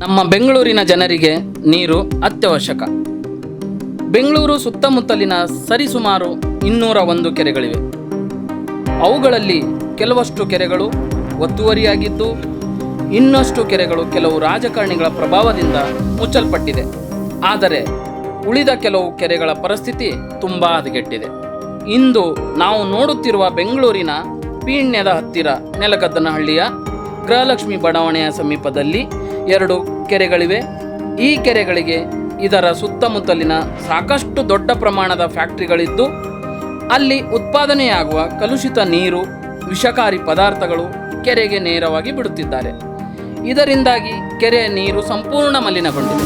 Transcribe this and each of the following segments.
ನಮ್ಮ ಬೆಂಗಳೂರಿನ ಜನರಿಗೆ ನೀರು ಅತ್ಯವಶ್ಯಕ. ಬೆಂಗಳೂರು ಸುತ್ತಮುತ್ತಲಿನ ಸರಿಸುಮಾರು ಇನ್ನೂರ ಒಂದು ಕೆರೆಗಳಿವೆ. ಅವುಗಳಲ್ಲಿ ಕೆಲವಷ್ಟು ಕೆರೆಗಳು ಒತ್ತುವರಿಯಾಗಿದ್ದು, ಇನ್ನಷ್ಟು ಕೆರೆಗಳು ಕೆಲವು ರಾಜಕಾರಣಿಗಳ ಪ್ರಭಾವದಿಂದ ಮುಚ್ಚಲ್ಪಟ್ಟಿದೆ. ಆದರೆ ಉಳಿದ ಕೆಲವು ಕೆರೆಗಳ ಪರಿಸ್ಥಿತಿ ತುಂಬ ಹದಗೆಟ್ಟಿದೆ. ಇಂದು ನಾವು ನೋಡುತ್ತಿರುವ ಬೆಂಗಳೂರಿನ ಪೀಣ್ಯದ ಹತ್ತಿರ ನೆಲಗದ್ದನಹಳ್ಳಿಯ ಗೃಹಲಕ್ಷ್ಮಿ ಬಡಾವಣೆಯ ಸಮೀಪದಲ್ಲಿ ಎರಡು ಕೆರೆಗಳಿವೆ. ಈ ಕೆರೆಗಳಿಗೆ ಇದರ ಸುತ್ತಮುತ್ತಲಿನ ಸಾಕಷ್ಟು ದೊಡ್ಡ ಪ್ರಮಾಣದ ಫ್ಯಾಕ್ಟ್ರಿಗಳಿದ್ದು, ಅಲ್ಲಿ ಉತ್ಪಾದನೆಯಾಗುವ ಕಲುಷಿತ ನೀರು, ವಿಷಕಾರಿ ಪದಾರ್ಥಗಳು ಕೆರೆಗೆ ನೇರವಾಗಿ ಬಿಡುತ್ತಿದ್ದಾರೆ. ಇದರಿಂದಾಗಿ ಕೆರೆಯ ನೀರು ಸಂಪೂರ್ಣ ಮಲಿನಗೊಂಡಿದೆ.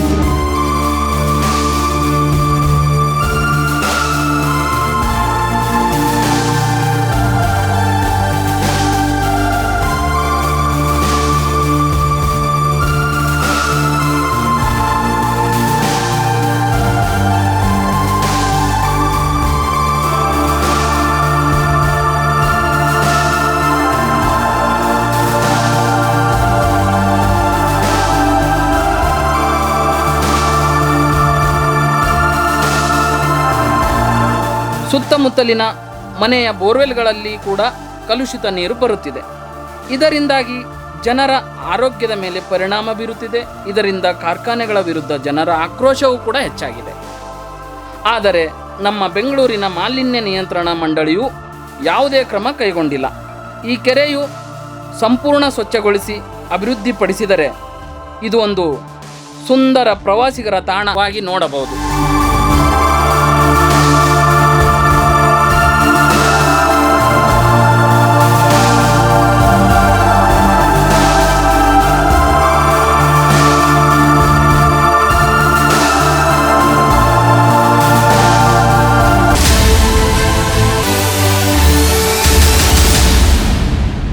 ಸುತ್ತಮುತ್ತಲಿನ ಮನೆಯ ಬೋರ್ವೆಲ್ಗಳಲ್ಲಿ ಕೂಡ ಕಲುಷಿತ ನೀರು ಬರುತ್ತಿದೆ. ಇದರಿಂದಾಗಿ ಜನರ ಆರೋಗ್ಯದ ಮೇಲೆ ಪರಿಣಾಮ ಬೀರುತ್ತಿದೆ. ಇದರಿಂದ ಕಾರ್ಖಾನೆಗಳ ವಿರುದ್ಧ ಜನರ ಆಕ್ರೋಶವೂ ಕೂಡ ಹೆಚ್ಚಾಗಿದೆ. ಆದರೆ ನಮ್ಮ ಬೆಂಗಳೂರಿನ ಮಾಲಿನ್ಯ ನಿಯಂತ್ರಣ ಮಂಡಳಿಯು ಯಾವುದೇ ಕ್ರಮ ಕೈಗೊಂಡಿಲ್ಲ. ಈ ಕೆರೆಯು ಸಂಪೂರ್ಣ ಸ್ವಚ್ಛಗೊಳಿಸಿ ಅಭಿವೃದ್ಧಿಪಡಿಸಿದರೆ ಇದು ಒಂದು ಸುಂದರ ಪ್ರವಾಸಿಗರ ತಾಣವಾಗಿ ನೋಡಬಹುದು.